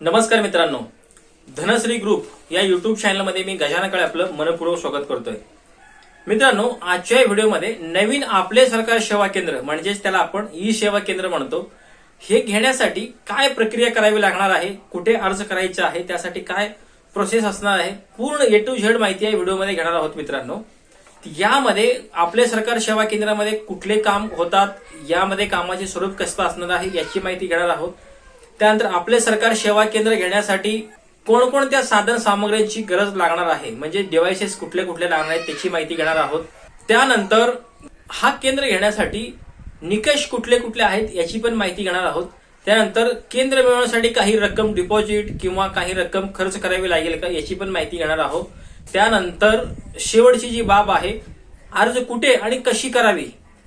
नमस्कार मित्रांनो. धनश्री ग्रुप या युट्यूब चॅनलमध्ये मी गजानकडे आपलं मनपूर्वक स्वागत करतोय. मित्रांनो आजच्या व्हिडिओमध्ये नवीन आपले सरकार सेवा केंद्र म्हणजेच त्याला आपण ई सेवा केंद्र म्हणतो हे घेण्यासाठी काय प्रक्रिया करावी लागणार आहे कुठे अर्ज करायचा आहे त्यासाठी काय प्रोसेस असणार आहे पूर्ण ए टू झेड माहिती या व्हिडिओमध्ये घेणार आहोत मित्रांनो. यामध्ये आपले सरकार सेवा केंद्रामध्ये कुठले काम होतात यामध्ये कामाचे स्वरूप कसं असणार आहे याची माहिती घेणार आहोत. त्यानंतर आपले सरकार सेवा केंद्र घेण्यासाठी कोणकोणत्या साधन सामग्रीची गरज लागणार आहे? म्हणजे डिव्हायसेस कुठले कुठले लागणार आहेत त्याची माहिती घेणार आहोत. त्यानंतर हा केंद्र घेण्यासाठी निकष कुठले कुठले आहेत याची पण माहिती घेणार आहोत. त्यानंतर केंद्र मिळवण्यासाठी काही रक्कम डिपॉझिट किंवा काही रक्कम खर्च करावी लागेल का याची पण माहिती घेणार आहोत. त्यानंतर शेवटची जी बाब आहे अर्ज कुठे आणि कशी करावी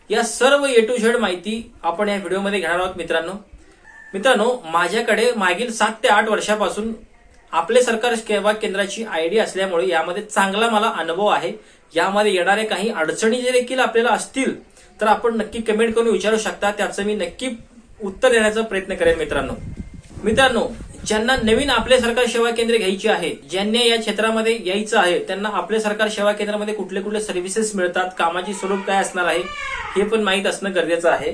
या सर्व ए टू झेड माहिती आपण या व्हिडिओमध्ये घेणार आहोत मित्रांनो. मित्रांनो माझ्याकडे मागील सात ते आठ वर्षापासून आपले सरकार सेवा केंद्राची आयडी असल्यामुळे यामध्ये चांगला मला अनुभव आहे. यामध्ये येणारे काही अडचणी जे देखील आपल्याला असतील तर आपण नक्की कमेंट करून विचारू शकता. त्याचं मी नक्की उत्तर देण्याचा प्रयत्न करेन मित्रांनो. मित्रांनो ज्यांना नवीन आपले सरकार सेवा केंद्र घ्यायची आहे ज्यांना या क्षेत्रामध्ये यायचं आहे त्यांना आपले सरकार सेवा केंद्रामध्ये कुठले कुठले सर्व्हिसेस मिळतात कामाची स्वरूप काय असणार आहे हे पण माहीत असणं गरजेचं आहे.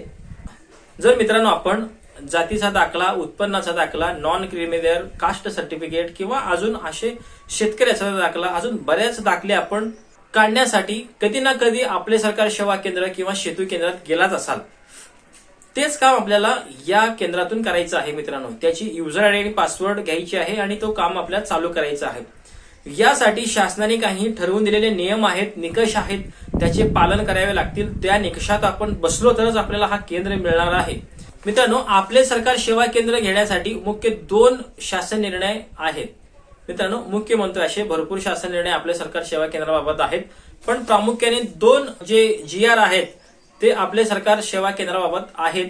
जर मित्रांनो आपण जातीचा दाखला उत्पन्नाचा दाखला नॉन क्रिमिनल कास्ट सर्टिफिकेट किंवा अजून असे शेतकऱ्याचा दाखला अजून बऱ्याच दाखले आपण काढण्यासाठी कधी ना कधी आपले सरकार सेवा केंद्र किंवा सेतू केंद्रात गेलाच असाल. तेच काम आपल्याला या केंद्रातून करायचं आहे मित्रांनो. त्याची युजर आयडी आणि पासवर्ड घ्यायची आहे आणि तो काम आपल्याला चालू करायचं आहे. यासाठी शासनाने काही ठरवून दिलेले नियम आहेत निकष आहेत त्याचे पालन करावे लागतील. त्या निकषात आपण बसलो तरच आपल्याला हा केंद्र मिळणार आहे. मित्रांनो आपले सरकार सेवा केंद्र घेण्यासाठी मुख्य दोन शासन निर्णय आहेत. मित्रांनो मुख्यमंत्री असे भरपूर शासन निर्णय आपले सरकार सेवा केंद्राबाबत आहेत. पण प्रामुख्याने दोन जे जी आर आहेत ते आपले सरकार सेवा केंद्राबाबत आहेत.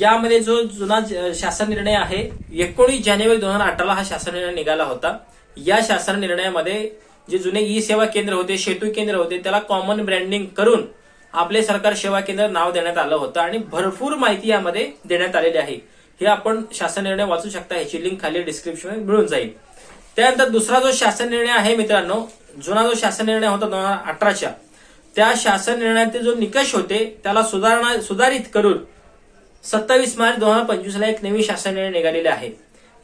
यामध्ये जो जुना ज- शासन निर्णय आहे एकोणीस जानेवारी दोन हजार अठराला हा शासन निर्णय निघाला होता. या शासन निर्णयामध्ये जे जुने ई सेवा केंद्र होते सेतू केंद्र होते त्याला कॉमन ब्रँडिंग करून आपले सरकार सेवा केंद्र नाव देण्यात आलं होतं आणि भरपूर माहिती यामध्ये देण्यात आलेली आहे. हे आपण शासन निर्णय वाचू शकता ह्याची लिंक खाली डिस्क्रिप्शन मिळून जाईल. त्यानंतर दुसरा जो शासन निर्णय आहे मित्रांनो जुना जो शासन निर्णय होता दोन हजार अठराच्या त्या शासन निर्णयाचे जो निकष होते त्याला सुधारणा सुधारित करून सत्तावीस मार्च दोन हजार पंचवीसला एक नवीन शासन निर्णय निघालेले आहे.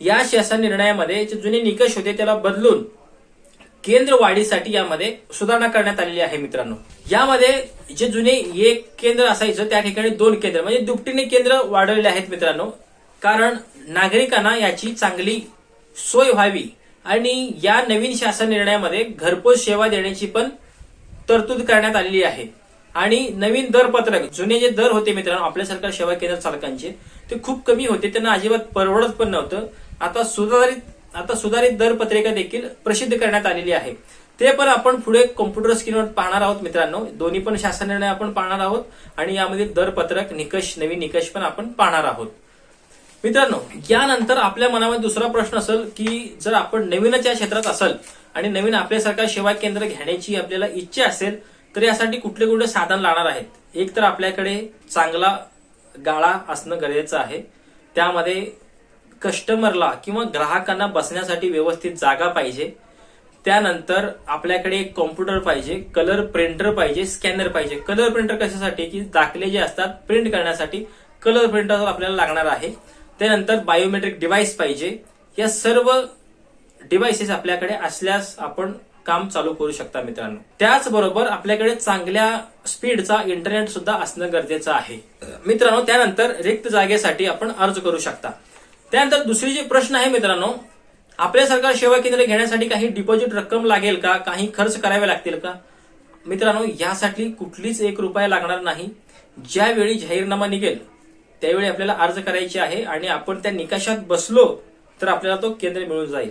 या शासन निर्णयामध्ये जे जुने निकष होते त्याला बदलून केंद्र वाढीसाठी यामध्ये सुधारणा करण्यात आलेली आहे मित्रांनो. यामध्ये जे जुने एक केंद्र असायचं त्या ठिकाणी दोन केंद्र म्हणजे दुपटीने केंद्र वाढवलेले आहेत मित्रांनो. कारण नागरिकांना याची चांगली सोय व्हावी आणि या नवीन शासन निर्णयामध्ये घरपोच सेवा देण्याची पण तरतूद करण्यात आलेली आहे. आणि नवीन दर पत्रक जुने जे दर होते मित्रांनो आपल्या सरकार सेवा केंद्र चालकांचे ते खूप कमी होते त्यांना अजिबात परवडत पण नव्हतं. आता सुधारित आता सुधारित दर पत्रिका देखील प्रसिद्ध करण्यात आलेली आहे. ते पण आपण पुढे कॉम्प्युटर स्क्रीनवर पाहणार आहोत मित्रांनो. दोन्ही पण शासन निर्णय आपण पाहणार आहोत आणि यामध्ये दरपत्रक निकष नवीन निकष पण आपण पाहणार आहोत. मित्रांनो यानंतर आपल्या मनामध्ये दुसरा प्रश्न असेल की जर आपण नवीनच या क्षेत्रात असेल आणि नवीन आपल्यासारखा सेवा केंद्र घेण्याची आपल्याला इच्छा असेल तर यासाठी कुठले कुठले साधन लागणार आहेत? एक तर आपल्याकडे चांगला गाळा असणं गरजेचं आहे. त्यामध्ये कस्टमरला किंवा ग्राहकांना बसण्यासाठी व्यवस्थित जागा पाहिजे. त्यानंतर आपल्याकडे एक कॉम्प्युटर पाहिजे कलर प्रिंटर पाहिजे स्कॅनर पाहिजे. कलर प्रिंटर कशासाठी? की दाखले जे असतात प्रिंट करण्यासाठी कलर प्रिंटर आपल्याला लागणार आहे. त्यानंतर बायोमेट्रिक डिव्हाइस पाहिजे. या सर्व डिव्हाइसेस आपल्याकडे असल्यास आपण काम चालू करू शकता मित्रांनो. त्याचबरोबर आपल्याकडे चांगल्या स्पीडचा इंटरनेट सुद्धा असणं गरजेचं आहे. मित्रांनो त्यानंतर रिक्त जागेसाठी आपण अर्ज करू शकता. त्यानंतर दुसरी जी प्रश्न आहे मित्रांनो आपल्या सरकार सेवा केंद्र घेण्यासाठी काही डिपॉझिट रक्कम लागेल का? काही खर्च करावे लागतील का? मित्रांनो यासाठी कुठलीच एक रुपया लागणार नाही. ज्यावेळी जाहीरनामा निघेल त्यावेळी आपल्याला अर्ज करायची आहे आणि आपण त्या निकषात बसलो तर आपल्याला तो केंद्र मिळून जाईल.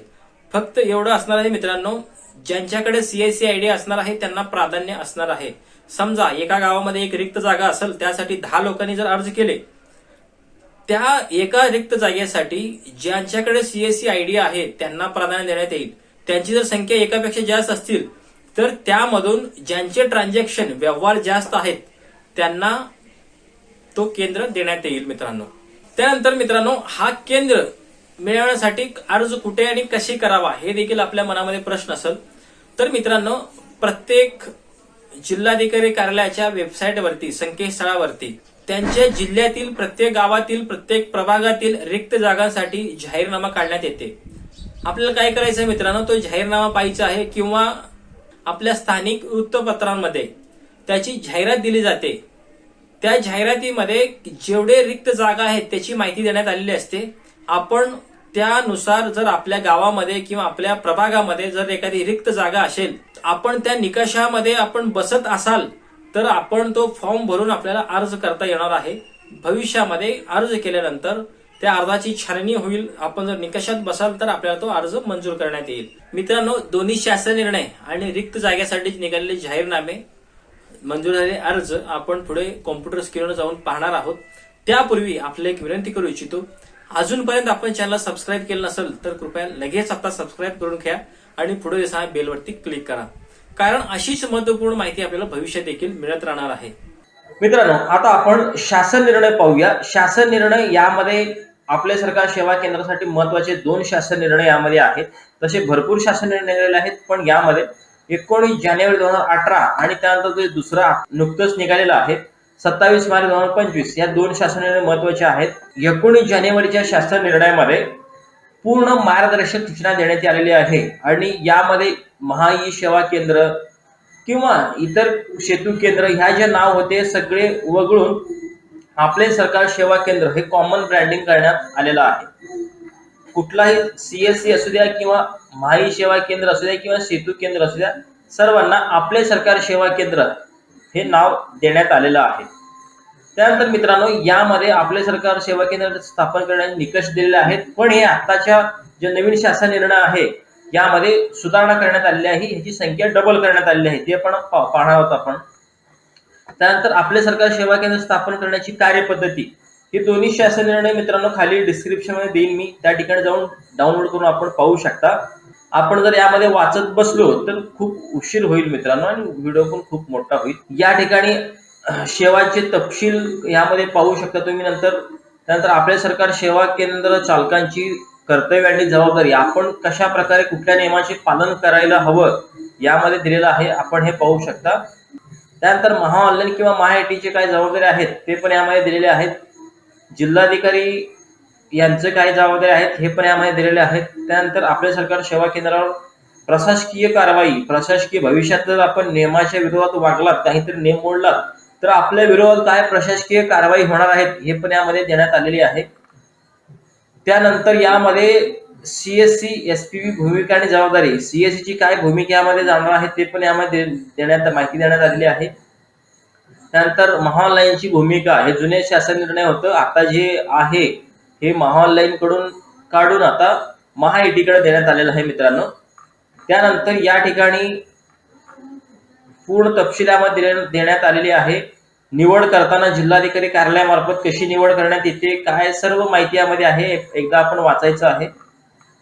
फक्त एवढं असणार आहे मित्रांनो ज्यांच्याकडे सीआयसी आयडी असणार आहे त्यांना प्राधान्य असणार आहे. समजा एका गावामध्ये एक रिक्त जागा असेल त्यासाठी दहा लोकांनी जर अर्ज केले त्या एका रिक्त जागेसाठी ज्यांच्याकडे सीएससी आयडी आहे त्यांना प्राधान्य देण्यात येईल. त्यांची जर संख्या एकापेक्षा जास्त असतील तर त्यामधून ज्यांचे ट्रान्झॅक्शन व्यवहार जास्त आहेत त्यांना तो केंद्र देण्यात येईल मित्रांनो. त्यानंतर मित्रांनो हा केंद्र मिळवण्यासाठी अर्ज कुठे आणि कशी करावा हे देखील आपल्या मनामध्ये प्रश्न असेल. तर मित्रांनो प्रत्येक जिल्हाधिकारी कार्यालयाच्या वेबसाईटवरती संकेतस्थळावरती त्यांच्या जिल्ह्यातील प्रत्येक गावातील प्रत्येक प्रभागातील रिक्त जागांसाठी जाहीरनामा काढण्यात येते. आपल्याला काय करायचं आहे मित्रांनो? तो जाहीरनामा पाहिजे आहे किंवा आपल्या स्थानिक वृत्तपत्रांमध्ये त्याची जाहिरात दिली जाते. त्या जाहिरातीमध्ये जेवढे रिक्त जागा आहेत त्याची माहिती देण्यात आलेली असते. आपण त्यानुसार जर आपल्या गावामध्ये किंवा आपल्या प्रभागामध्ये जर एखादी रिक्त जागा असेल आपण त्या निकषामध्ये आपण बसत असाल तर आपण तो फॉर्म भरून आपल्याला अर्ज करता येणार आहे. भविष्यामध्ये अर्ज केल्यानंतर त्या अर्जाची छाननी होईल. आपण जर निकषात बसाल तर आपल्याला तो अर्ज मंजूर करण्यात येईल. मित्रांनो दोन्ही शासन निर्णय आणि रिक्त जागेसाठी निघालेले जाहीरनामे मंजूर झालेले अर्ज आपण पुढे कॉम्प्युटर स्क्रीनवर जाऊन पाहणार आहोत. त्यापूर्वी आपल्याला एक विनंती करू इच्छितो अजूनपर्यंत आपण चॅनल सबस्क्राईब केलं नसेल तर कृपया लगेच आता सबस्क्राईब करून घ्या आणि पुढे दिसणाऱ्या बेलवरती क्लिक करा. कारण अशीच महत्त्वपूर्ण माहिती आपल्याला भविष्यात देखील मिळत राहणार आहे. मित्रांनो आता आपण शासन निर्णय पाहूया. शासन निर्णय यामध्ये आपले सरकार सेवा केंद्रासाठी महत्त्वाचे दोन शासन निर्णय यामध्ये आहेत. तसे भरपूर शासन निर्णय निघालेले आहेत पण यामध्ये एकोणीस जानेवारी दोन हजार अठरा आणि त्यानंतर जे दुसरा नुकतंच निघालेला आहे सत्तावीस मार्च दोन हजार पंचवीस या दोन शासन निर्णय महत्त्वाचे आहेत. एकोणीस जानेवारीच्या शासन निर्णयामध्ये पूर्ण मार्गदर्शक सूचना देण्यात आलेली आहे. आणि यामध्ये महा ई सेवा केंद्र किंवा इतर सेतू केंद्र ह्या जे नाव होते सगळे वगळून आपले सरकार सेवा केंद्र हे कॉमन ब्रँडिंग करण्यात आलेलं आहे. कुठलाही सीएससी असू द्या किंवा महाई सेवा केंद्र असू द्या किंवा सेतू केंद्र असू द्या सर्वांना आपले सरकार सेवा केंद्र हे नाव देण्यात आलेलं आहे. त्यानंतर मित्रांनो यामध्ये आपले सरकार सेवा केंद्र स्थापन करण्याचे निकष दिलेले आहेत. पण हे आताच्या जे नवीन शासन निर्णय आहे यामध्ये सुधारणा करण्यात आलेली आहे. ह्याची संख्या डबल करण्यात आलेली आहे. ते पण पाहणार आहोत आपण. त्यानंतर आपले सरकार सेवा केंद्र स्थापन करण्याची कार्यपद्धती. हे दोन्ही शासन निर्णय मित्रांनो खाली डिस्क्रिप्शनमध्ये देईन मी. त्या ठिकाणी जाऊन डाउनलोड करून आपण पाहू शकता. आपण जर यामध्ये वाचत बसलो तर खूप उशीर होईल मित्रांनो आणि व्हिडिओ पण खूप मोठा होईल. या ठिकाणी सेवांचे तपशील यामध्ये पाहू शकता तुम्ही नंतर. त्यानंतर आपले सरकार सेवा केंद्र चालकांची कर्तव्य आणि जबाबदारी. आपण कशा प्रकारे कुठल्या नियमाचे पालन करायला हवं यामध्ये दिलेलं आहे. आपण हे पाहू शकता. त्यानंतर महाऑनलाईन किंवा महा चे काय जबाबदारी आहेत ते पण यामध्ये दिलेले आहेत. जिल्हाधिकारी यांचे काय जबाबदारी आहेत हे पण यामध्ये दिलेले आहेत. त्यानंतर आपल्या सरकार सेवा केंद्रावर प्रशासकीय कारवाई प्रशासकीय भविष्यात जर आपण नियमाच्या विरोधात वागलात काहीतरी नियम मोडलात तर आपल्या विरोधात काय प्रशासकीय कारवाई होणार आहेत हे पण यामध्ये देण्यात आलेली आहे. त्यानंतर यामध्ये सीएससी एसपीबी भूमिका आणि जबाबदारी. सीएससी ची काय भूमिका यामध्ये जाणार आहे ते पण यामध्ये दे- देण्यात माहिती देण्यात आलेली आहे. त्यानंतर महाऑनलाईनची भूमिका हे जुने शासन निर्णय होतं. आता जे आहे हे महाऑनलाईन कडून काढून आता महाआयटीकडे देण्यात आलेलं आहे मित्रांनो. त्यानंतर या ठिकाणी पूर्ण तपशिलामध्ये देण्यात आलेली आहे. निवड करताना जिल्हाधिकारी कार्यालयामार्फत कशी निवड करण्यात येते काय सर्व माहिती यामध्ये आहे एकदा आपण वाचायचं आहे.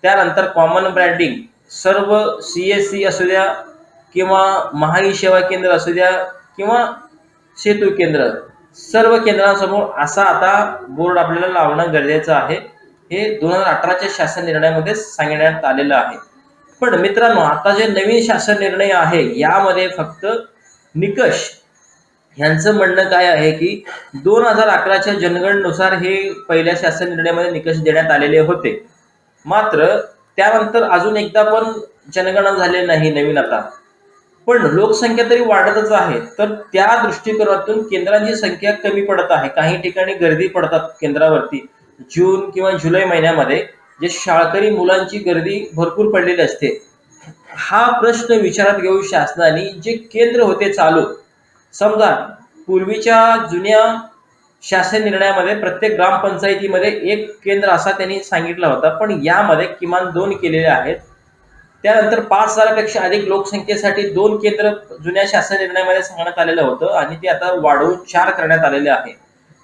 त्यानंतर कॉमन ब्रँडिंग सर्व सी एस सी असू द्या किंवा महाई सेवा केंद्र असू द्या किंवा सेतू केंद्र सर्व केंद्रांसमोर असा आता बोर्ड आपल्याला लावणं गरजेचं आहे. हे दोन हजार अठराच्या शासन निर्णयामध्ये सांगण्यात आलेलं आहे. पण मित्रांनो आता जे नवीन शासन निर्णय आहे यामध्ये फक्त निकष. यांचं म्हणणं काय आहे की दोन हजार अकराच्या जनगणनुसार हे पहिल्या शासन निर्णयामध्ये निकष देण्यात आलेले होते. मात्र त्यानंतर अजून एकदा पण जनगणना झाले नाही नवीन आता. पण लोकसंख्या तरी वाढतच आहे तर त्या दृष्टिकोनातून केंद्रांची संख्या कमी पडत आहे. काही ठिकाणी गर्दी पडतात केंद्रावरती. जून किंवा जुलै महिन्यामध्ये जे शाळकरी मुलांची गर्दी भरपूर पडलेली असते. हा प्रश्न विचारात घेऊन शासनाने जे केंद्र होते चालू समजा पूर्वीच्या जुन्या शासन निर्णयामध्ये प्रत्येक ग्रामपंचायतीमध्ये एक केंद्र असा त्यांनी सांगितला होता पण यामध्ये किमान दोन केलेले आहेत. त्यानंतर पाच हजारापेक्षा अधिक लोकसंख्येसाठी दोन केंद्र जुन्या शासन निर्णयामध्ये सांगण्यात आलेलं होतं आणि ते आता वाढवून चार करण्यात आलेले आहे.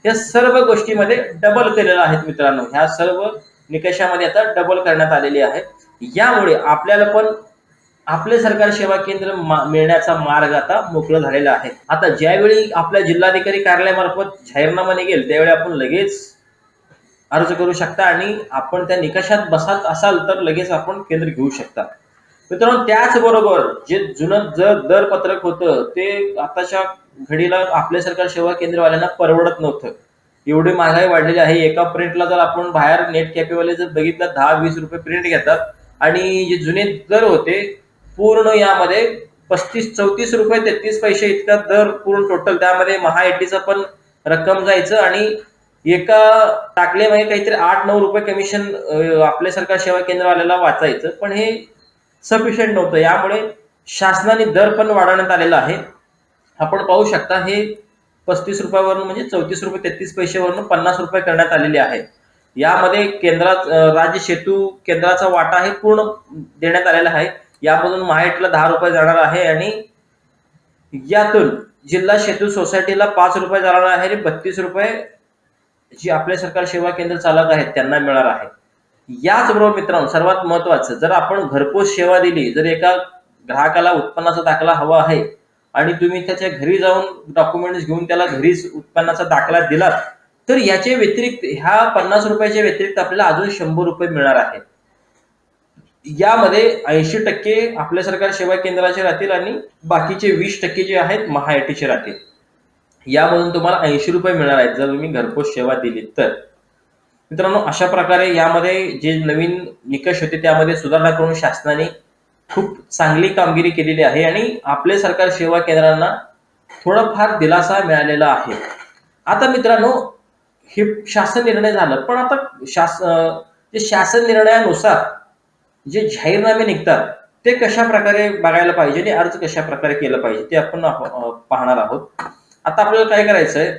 या सर्व गोष्टीमध्ये डबल केलेलं आहेत मित्रांनो ह्या सर्व निकषामध्ये आता डबल करण्यात आलेली आहे. यामुळे आपल्याला पण आपले सरकार सेवा केंद्र मिळण्याचा मार्ग आता मोकळा झालेला आहे. आता ज्यावेळी आपल्या जिल्हाधिकारी कार्यालयामार्फत जाहीरनामा निघेल त्यावेळी आपण लगेच अर्ज करू शकता आणि आपण त्या निकषात बसत असाल तर लगेच आपण केंद्र घेऊ शकता. मित्रांनो त्याचबरोबर जे जुनं जर दरपत्रक होतं ते आताच्या घडीला आपल्या सरकार सेवा केंद्रवाल्यांना परवडत नव्हतं. एवढी महागाई वाढलेली आहे. एका प्रिंटला जर आपण बाहेर नेट कॅफेवाले जर बघितलं दहा वीस रुपये प्रिंट घेतात. आणि जे जुने दर होते पूर्ण यामध्ये पस्तीस चौतीस रुपये तेहतीस पैसे इतका दर पूर्ण टोटल त्यामध्ये महाआयटीचं पण रक्कम जायचं आणि एका टाकल्यामध्ये काहीतरी आठ नऊ रुपये कमिशन आपल्या सरकार सेवा केंद्रवाल्याला वाचायचं. पण हे सफिशियंट नव्हतं. यामुळे शासनाने दर पण वाढवण्यात आलेला आहे. आपण पाहू शकता हे पस्तीस रुपयावरून म्हणजे चौतीस रुपये तेहतीस पैशावरून पन्नास रुपये करण्यात आलेले आहे. यामध्ये केंद्रात राज्य सेतू केंद्राचा वाटा हे पूर्ण देण्यात आलेला आहे. यामधून महाएटला दहा रुपये जाणार आहे आणि यातून जिल्हा सेतू सोसायटीला पाच रुपये जाणार आहे आणि बत्तीस रुपये जी आपले सरकार सेवा केंद्र चालक आहेत त्यांना मिळणार आहे. याचबरोबर मित्रांनो सर्वात महत्वाचं जर आपण घरपोच सेवा दिली जर एका ग्राहकाला उत्पन्नाचा दाखला हवा आहे आणि तुम्ही त्याच्या घरी जाऊन डॉक्युमेंट्स घेऊन त्याला घरीच उत्पन्नाचा दाखला दिलात तर याचे व्यतिरिक्त ह्या पन्नास रुपयाच्या व्यतिरिक्त आपल्याला अजून शंभर रुपये मिळणार आहे यामध्ये ऐंशी टक्के आपल्या सरकार सेवा केंद्राचे राहतील आणि बाकीचे वीस टक्के जे आहेत महाआयटीचे राहतील. यामधून तुम्हाला ऐंशी रुपये मिळणार आहेत जर तुम्ही घरपोच सेवा दिली तर. मित्रांनो अशा प्रकारे यामध्ये जे नवीन निकष होते त्यामध्ये सुधारणा करून शासनाने खूप चांगली कामगिरी केलेली आहे आणि आपले सरकार सेवा केंद्रांना थोडाफार दिलासा मिळालेला आहे. आता मित्रांनो हे शासन निर्णय झालं पण आता शास जे शासन निर्णयानुसार जे जाहीरनामे निघतात ते कशा प्रकारे बघायला पाहिजे आणि अर्ज कशा प्रकारे केलं पाहिजे ते आपण पाहणार आहोत. आता आपल्याला काय करायचंय?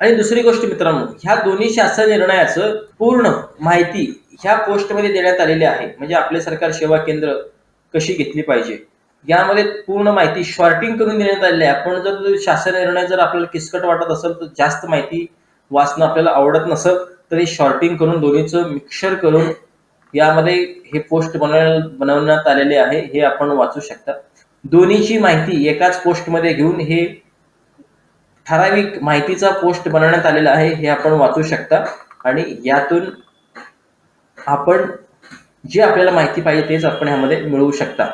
आणि दुसरी गोष्ट मित्रांनो ह्या दोन्ही शासन निर्णयाचं पूर्ण माहिती ह्या पोस्टमध्ये देण्यात आलेली आहे. म्हणजे आपले सरकार सेवा केंद्र कशी घेतली पाहिजे? यामध्ये पूर्ण माहिती शॉर्टिंग करून देण्यात आलेली आहे. आपण जर शासन निर्णय जर आपल्याला किसकट वाटत असेल तर जास्त माहिती वाचणं आपल्याला आवडत नसेल तर हे शॉर्टिंग करून दोन्हीचं मिक्सर करून यामध्ये हे पोस्ट बनव बनवण्यात आलेले आहे. हे आपण वाचू शकता. दोन्हीची माहिती एकाच पोस्टमध्ये घेऊन हे ठराविक माहितीचा पोस्ट बनवण्यात आलेला आहे हे आपण वाचू शकता. आणि यातून आपण जे आपल्याला माहिती पाहिजे तेच आपण ह्यामध्ये मिळवू शकता.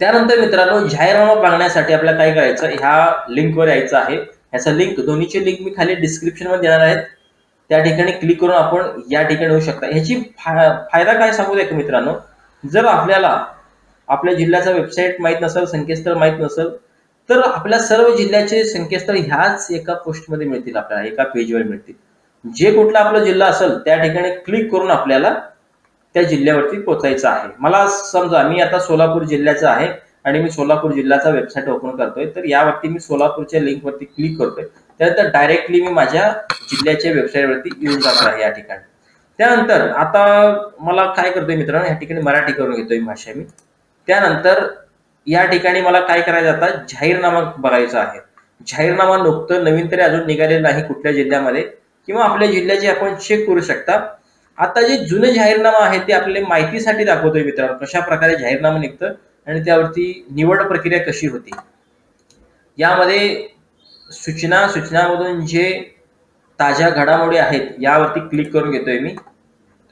त्यानंतर मित्रांनो जाहीरनामा बघण्यासाठी आपल्याला काय करायचं? ह्या लिंकवर यायचं आहे. ह्याचा लिंक दोन्हीचे लिंक मी खाली डिस्क्रिप्शनमध्ये देणार आहेत त्या ठिकाणी क्लिक करून आपण या ठिकाणी येऊ शकता. ह्याची फायदा काय सांगू द्या का मित्रांनो? जर आपल्याला आपल्या जिल्ह्याचा वेबसाईट माहीत नसेल संकेतस्थळ माहीत नसेल तर आपल्या सर्व जिल्ह्याचे संकेतस्थळ ह्याच एका पोस्टमध्ये मिळतील आपल्याला एका पेजवर मिळतील. जे कुठला आपला जिल्हा असेल त्या ठिकाणी क्लिक करून आपल्याला त्या जिल्ह्यावरती पोचायचं आहे. मला समजा मी आता सोलापूर जिल्ह्याचा आहे आणि मी सोलापूर जिल्ह्याचा वेबसाईट ओपन करतोय तर यावरती मी सोलापूरच्या लिंकवरती क्लिक करतोय. त्यानंतर डायरेक्टली मी माझ्या जिल्ह्याच्या वेबसाईटवरती येऊन जाणार आहे या ठिकाणी. त्यानंतर आता मला काय करतोय मित्रांनो या ठिकाणी मराठी करून घेतोय भाषा मी. त्यानंतर या ठिकाणी मला काय करायचं आता जाहीरनामा बघायचा आहे. जाहीरनामा नुकतं नवीन तरी अजून निघालेलं नाही कुठल्या जिल्ह्यामध्ये. किंवा आपल्या जिल्ह्याचे आपण चेक करू शकता. आता जे जुने जाहीरनामा आहे ते आपल्याला माहितीसाठी दाखवतोय मित्रांनो कशा प्रकारे जाहीरनामा निघतं आणि त्यावरती निवड प्रक्रिया कशी होती. यामध्ये सूचना सूचनामधून जे ताज्या घडामोडी आहेत यावरती क्लिक करून घेतोय मी.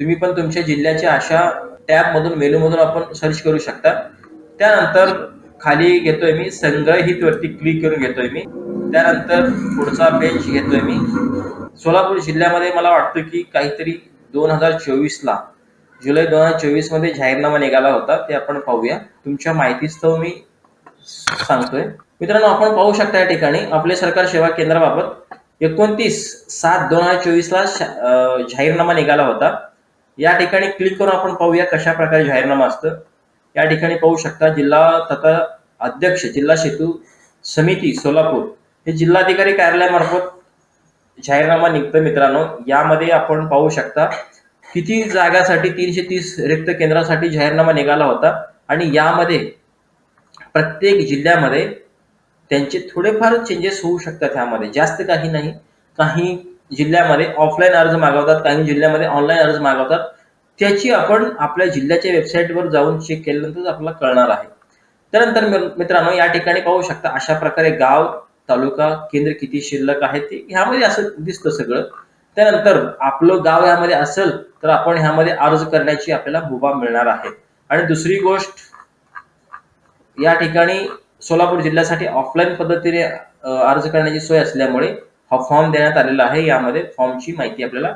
तुम्ही पण तुमच्या जिल्ह्याच्या अशा टॅब मधून मेनू मधून आपण सर्च करू शकता. त्यानंतर खाली घेतोय मी संग्रहित वरती क्लिक करून घेतोय मी. त्यानंतर पुढचा पेज घेतोय मी. सोलापूर जिल्ह्यामध्ये मला वाटतं की काहीतरी दोन हजार चोवीस ला जुलै दोन हजार चोवीसमध्ये जाहीरनामा निघाला होता ते आपण पाहूया. तुमच्या माहितीस्तव मी सांगतोय. मित्रांनो आपण पाहू शकता या ठिकाणी आपले सरकार सेवा केंद्राबाबत एकोणतीस सात दोन हजार चोवीसला जाहीरनामा निघाला होता. या ठिकाणी क्लिक करून आपण पाहूया कशा प्रकारे जाहीरनामा असतं. या ठिकाणी पाहू शकता जिल्हा तथा अध्यक्ष जिल्हा सेतू समिती सोलापूर. हे जिल्हाधिकारी कार्यालयामार्फत जाहीरनामा निघतोय मित्रांनो. यामध्ये आपण पाहू शकता किती जागासाठी तीनशे तीस रिक्त केंद्रासाठी जाहीरनामा निघाला होता आणि यामध्ये प्रत्येक जिल्ह्यामध्ये त्यांचे थोडेफार चेंजेस होऊ शकतात ह्यामध्ये जास्त काही नाही. काही जिल्ह्यामध्ये ऑफलाईन अर्ज मागवतात काही जिल्ह्यामध्ये ऑनलाईन अर्ज मागवतात. त्याची आपण आपल्या जिल्ह्याच्या वेबसाईटवर जाऊन चेक केल्यानंतर आपल्याला कळणार आहे. त्यानंतर मित्रांनो या ठिकाणी पाहू शकता अशा प्रकारे गाव तालुका केंद्र किती शिल्लक आहे ते ह्यामध्ये असं दिसतं सगळं. त्यानंतर आपलं गाव यामध्ये असेल तर आपण ह्यामध्ये अर्ज करण्याची आपल्याला मुभा मिळणार आहे. आणि दुसरी गोष्ट या ठिकाणी सोलापूर जिल्ह्यासाठी ऑफलाईन पद्धतीने अर्ज करण्याची सोय असल्यामुळे हा फॉर्म देण्यात आलेला आहे. यामध्ये फॉर्मची माहिती आपल्याला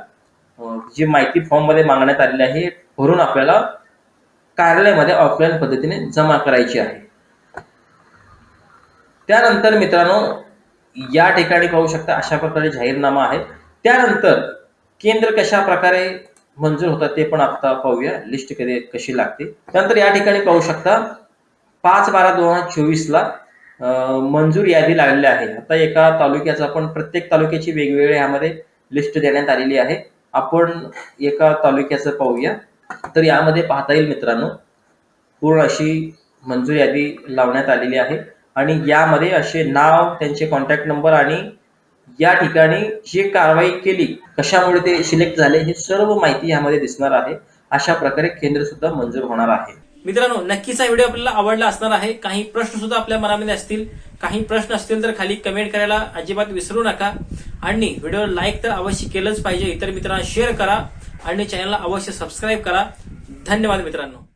जी माहिती फॉर्ममध्ये मागण्यात आलेली आहे भरून आपल्याला कार्यालयामध्ये ऑफलाईन पद्धतीने जमा करायची आहे. त्यानंतर मित्रांनो या ठिकाणी पाहू शकता अशा प्रकारे जाहीरनामा आहे. त्यानंतर केंद्र कशा प्रकारे मंजूर होतात ते पण आता पाहूया. लिस्ट कधी कशी लागते. त्यानंतर या ठिकाणी पाहू शकता पाच बारा दोन हजार चोवीस ला मंजूर यादी लागलेली आहे. आता एका तालुक्याचा आपण प्रत्येक तालुक्याची वेगवेगळ्या यामध्ये लिस्ट देण्यात आलेली आहे. आपण एका तालुक्याचं पाहूया. तर यामध्ये पाहता येईल मित्रांनो पूर्ण अशी मंजूर यादी लावण्यात आलेली आहे. आणि यामध्ये असे नाव त्यांचे कॉन्टॅक्ट नंबर आणि या ठिकाणी जी कारवाई केली कशामुळे ते सिलेक्ट झाले हे सर्व माहिती यामध्ये दिसणार आहे. अशा प्रकारे केंद्र सुद्धा मंजूर होणार आहे. मित्रांनो नक्कीच हा व्हिडिओ आपल्याला आवडला असणार आहे. काही प्रश्न सुद्धा आपल्या मनामध्ये असतील काही प्रश्न असतील तर खाली कमेंट करायला अजिबात विसरू नका. आणि व्हिडिओ लाईक तर अवश्य केलंच पाहिजे इतर मित्रांना शेअर करा. आणि चॅनलला अवश्य सबस्क्राईब करा. धन्यवाद मित्रांनो.